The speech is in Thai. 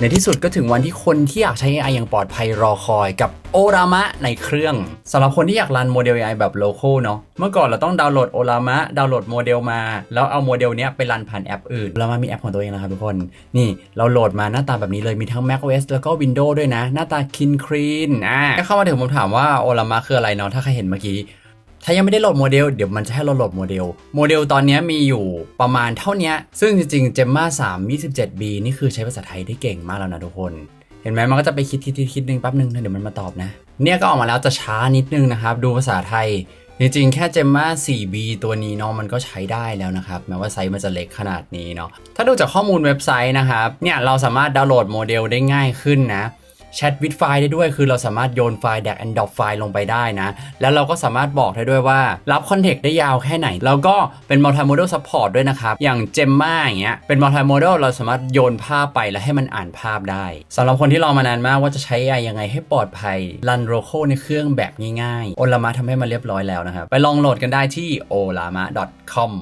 ในที่สุดก็ถึงวันที่คนที่อยากใช้ AI อย่างปลอดภัยรอคอยกับโอรามะในเครื่องสำหรับคนที่อยากรันโมเดล AI แบบ local เนาะเมื่อก่อนเราต้องดาวน์โหลดโอรามะดาวน์โหลดโมเดลมา แล้วเอาโมเดลเนี้ยไปรันผ่านแอปอื่นเรามามีแอปของตัวเองแล้วครับทุกคน นี่เราโหลดมาหน้าตาแบบนี้เลยมีทั้ง macOS แล้วก็ Windows ด้วยนะ หน้าตาคินครีนอ่าเข้ามาถึงผมถามว่าโอรามะคืออะไรเนาะถ้าใครเห็นเมื่อกี้ ถ้ายังไม่ได้โหลดโมเดลเดี๋ยวมันจะให้เราโหลดโมเดล โมเดลตอนนี้มีอยู่ประมาณเท่านี้ซึ่งจริงๆ Gemma 3 27B นี่คือใช้ภาษาไทยได้เก่งมากแล้วนะทุกคน เห็นไหมมันก็จะไปคิดคิดคิดนึงแป๊บนึงเดี๋ยวมันมาตอบนะ เนี่ยก็ออกมาแล้วจะช้านิดนึงนะครับ ดูภาษาไทย จริงๆ แค่ Gemma 4B ตัวนี้เนาะมันก็ใช้ได้แล้วนะครับแม้ว่าไซส์มันจะเล็กขนาดนี้เนาะถ้าดูจากข้อมูลเว็บไซต์นะครับเนี่ยเราสามารถดาวน์โหลดโมเดลได้ง่ายขึ้นนะ แชทวิดไฟล์ได้ด้วย คือเราสามารถโยนไฟล์ drag and drop ไฟล์ลงไปได้นะ แล้วเราก็สามารถบอกได้ด้วยว่า รับคอนเทกต์ได้ยาวแค่ไหน แล้วก็เป็น multimodal support ด้วยนะครับ อย่าง Gemma อย่างเงี้ยเป็น multimodal เราสามารถโยนภาพไปแล้วให้มันอ่านภาพได้สำหรับคนที่รอมานานมากว่าจะใช้ AI ยังไงให้ปลอดภัยรัน local ในเครื่องแบบง่ายๆโอลามะทำให้มันเรียบร้อยแล้วนะครับไปลองโหลดกันได้ที่ olama.com